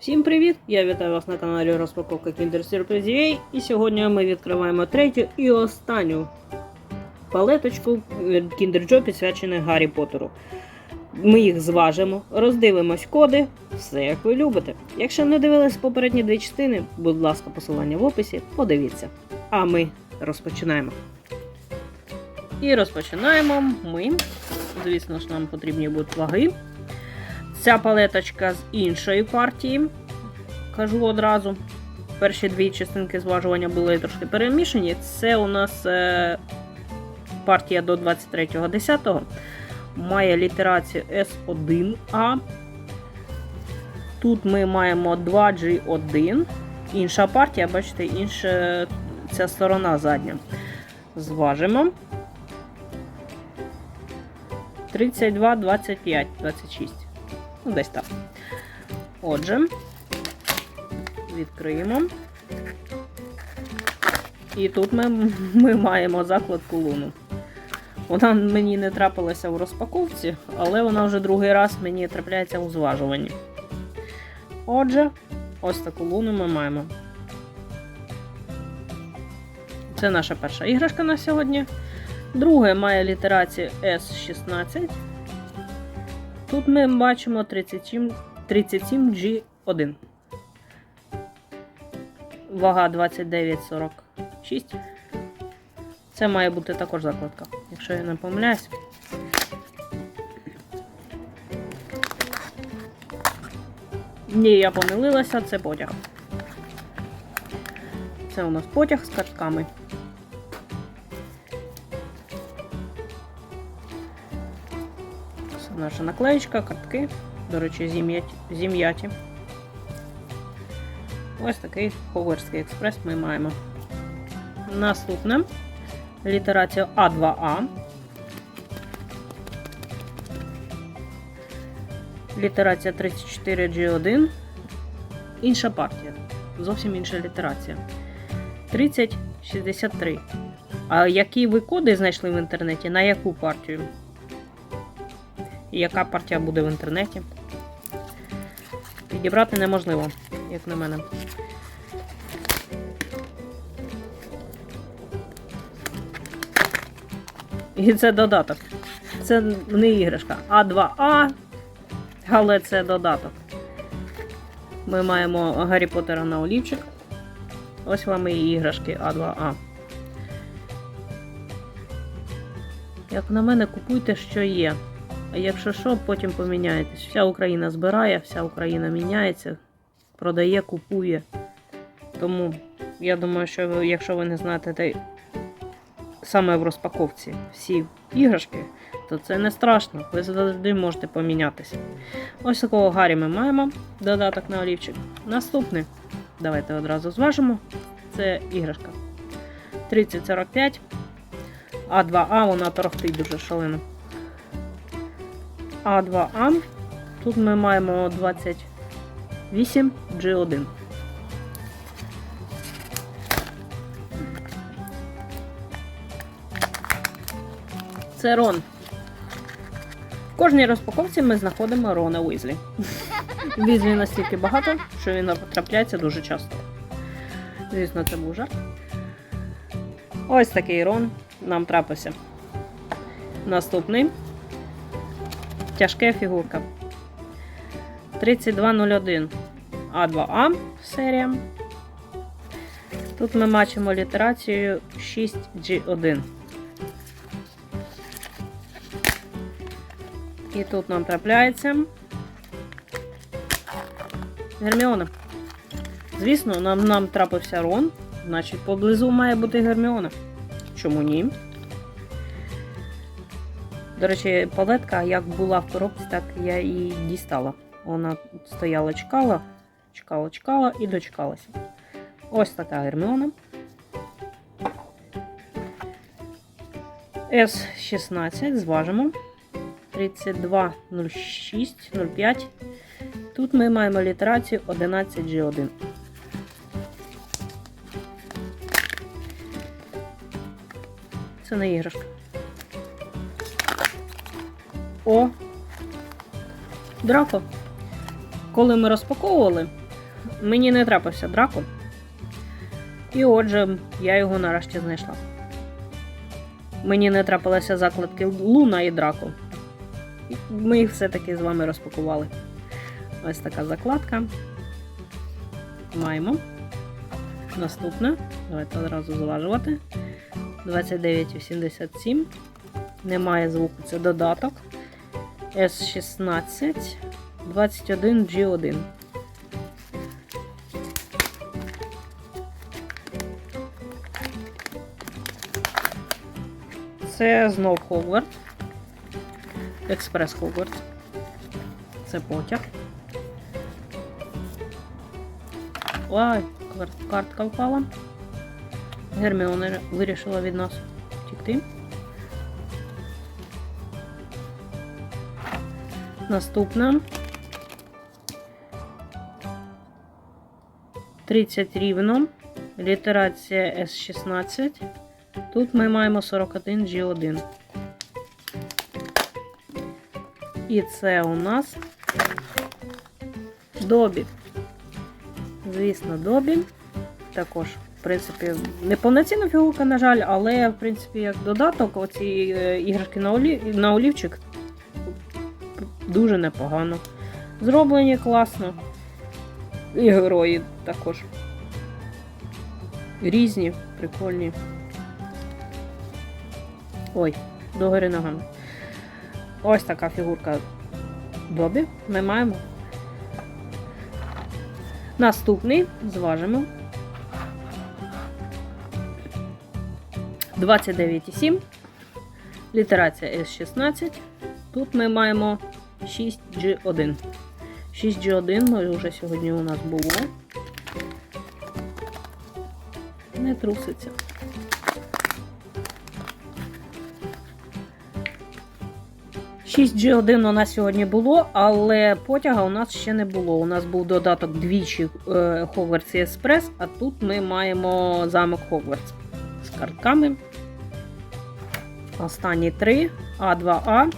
Всім привіт! Я вітаю вас на каналі Розпаковка Kinder Surprise UA. І сьогодні ми відкриваємо третю і останню палеточку Kinder Joy, присвячену Гаррі Поттеру. Ми їх зважимо, роздивимось коди, все як ви любите. Якщо не дивились попередні дві частини, будь ласка, посилання в описі, подивіться. А ми розпочинаємо. І розпочинаємо ми. Звісно ж, нам потрібні будуть ваги. Ця палеточка з іншої партії. Кажу одразу. Перші дві частинки зважування були трошки перемішані. Це у нас е, партія до 23.10. Має літерацію S1A. Тут ми маємо 2G1. Інша партія, бачите, інша ця сторона задня. Зважимо. 32, 25, 26. Ну, десь так. Отже, відкриємо. І тут ми, ми маємо закладку луну. Вона мені не трапилася в розпаковці, але вона вже другий раз мені трапляється у зважуванні. Отже, ось таку луну ми маємо. Це наша перша іграшка на сьогодні. Друге має літерацію S16. Тут ми бачимо 37, 37G1. Вага 29,46. Це має бути також закладка, якщо я не помиляюсь. Ні, я помилилася, це потяг. Це у нас потяг з картками. Наша наклеєчка, картки. До речі, зім'яті. Ось такий Хогвартський експрес ми маємо. Наступне літерація А2А. Літерація 34G1. Інша партія. Зовсім інша літерація. 3063. А які ви коди знайшли в інтернеті? На яку партію? І яка партія буде в інтернеті? Підібрати неможливо, як на мене. І це додаток. Це не іграшка. А2А, але це додаток. Ми маємо Гаррі Поттера на олівчик. Ось вам і іграшки А2А. Як на мене, купуйте, що є. А якщо що, потім поміняєтесь. Вся Україна збирає, вся Україна міняється, продає, купує. Тому я думаю, що ви, якщо ви не знаєте де саме в розпаковці всі іграшки, то це не страшно. Ви завжди можете помінятися. Ось такого Гаррі ми маємо. Додаток на олівчик. Наступний. Давайте одразу зважимо. Це іграшка. 3045. А2А, вона торохтить дуже шалено. А2А. Тут ми маємо 28 G1. Це Рон. В кожній розпаковці ми знаходимо Рона Уізлі. Візлі настільки багато, що він потрапляється дуже часто. Звісно, це був жарт. Ось такий Рон нам трапився. Наступний тяжка фігурка. 3201 А2А серія. Тут ми бачимо літерацію 6G1. І тут нам трапляється Герміона. Звісно, нам, нам трапився Рон, значить поблизу має бути Герміона. Чому ні? До речі, палетка як була в коробці, так я і дістала. Вона стояла, чекала, чекала, чекала і дочекалася. Ось така Герміона. С16, зважимо. 320605. Тут ми маємо літерацію 11G1. Це не іграшка. О! Драко. Коли ми розпаковували, мені не трапився драко. І отже, я його нарешті знайшла. Мені не трапилися закладки Луна і Драко. Ми їх все-таки з вами розпакували. Ось така закладка. Маємо. Наступне. Давайте одразу зважувати. 29,87. Немає звуку, це додаток. S16 21G1. Це знов Хогвартс. Експрес Хогвартс. Це потяг. Ой, картка впала. Герміона вирішила від нас втікти. Наступна. 30 рівно. Літерація S16. Тут ми маємо 41 G1. І це у нас Добі. Звісно, Добі. Також, в принципі, не повноцінна фігурка, на жаль, але, в принципі, як додаток, оці е, іграшки на олівчик дуже непогано. Зроблені класно. І герої також. Різні, прикольні. Ой, догори ногами. Ось така фігурка Добі ми маємо. Наступний зважимо. 29,7. Літерація S16. Тут ми маємо 6G1. 6G1 ми вже сьогодні у нас було. Не труситься. Шість G1 у нас сьогодні було, але потяга у нас ще не було. У нас був додаток двічі е, Хогвартс і а тут ми маємо замок Хогвартс з картками. Останні три. А2А.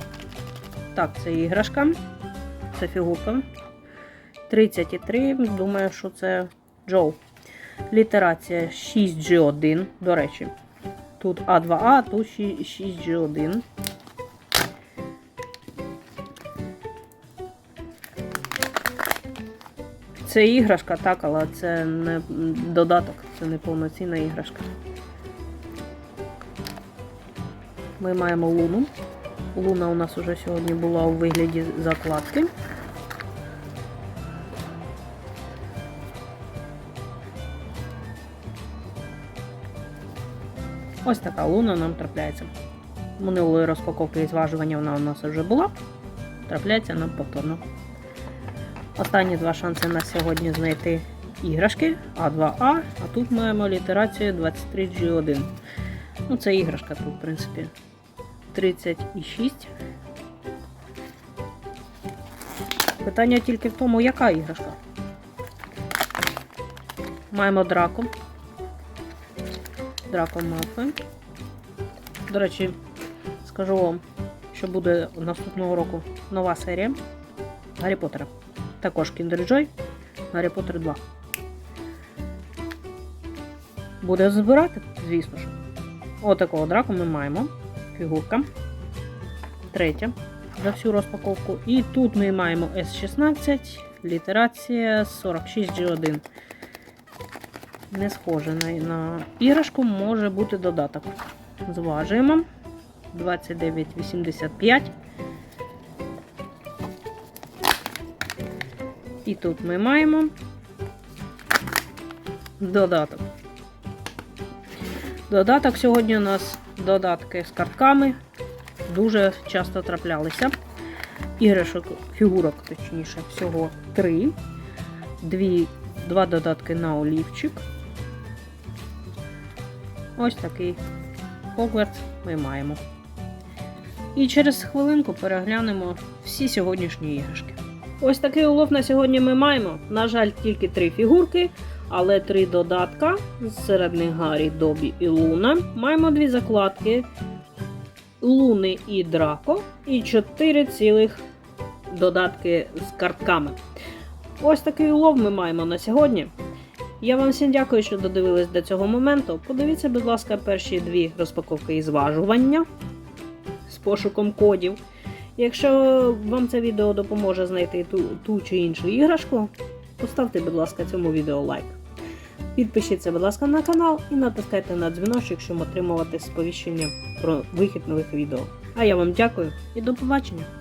Так, це іграшка. Це фігурка. 33. Думаю, що це Джоу. Літерація 6G1. До речі, тут А2А, а тут 6G1. Це іграшка, так, але це не додаток, це не повноцінна іграшка. Ми маємо луну. Луна у нас уже сьогодні була у вигляді закладки. Ось така луна нам трапляється. Минулої розпаковки і зважування вона у нас вже була. Трапляється нам повторно. Останні два шанси на сьогодні знайти іграшки А2А, а тут маємо літерацію 23G1. Ну, це іграшка тут, в принципі, 36. Питання тільки в тому, яка іграшка. Маємо драку. Драко Малфой. До речі, скажу вам, що буде наступного року нова серія Гаррі Поттера. Також Kinder Joy, Гаррі Поттер 2. Буде збирати, звісно ж. Отакого драку ми маємо. Фігурка. Третя за всю розпаковку. І тут ми маємо S16, літерація 46G1. Не схоже на, на іграшку, може бути додаток. Зважуємо. 29,85. І тут ми маємо додаток. Додаток сьогодні у нас додатки з картками. Дуже часто траплялися. Іграшок, фігурок, точніше, всього три. Дві, Два додатки на олівчик. Ось такий Хогвартс ми маємо. І через хвилинку переглянемо всі сьогоднішні іграшки. Ось такий улов на сьогодні ми маємо. На жаль, тільки три фігурки, але три додатка. Серед них Гаррі, Добі і Луна. Маємо дві закладки Луни і Драко. І чотири цілих додатки з картками. ось такий улов ми маємо на сьогодні. Я вам всім дякую, що додивились до цього моменту. Подивіться, будь ласка, перші дві розпаковки і зважування з пошуком кодів. Якщо вам це відео допоможе знайти ту, ту чи іншу іграшку, поставте, будь ласка, цьому відео лайк. Підпишіться, будь ласка, на канал і натискайте на дзвіночок, щоб отримувати сповіщення про вихід нових відео. А я вам дякую і до побачення!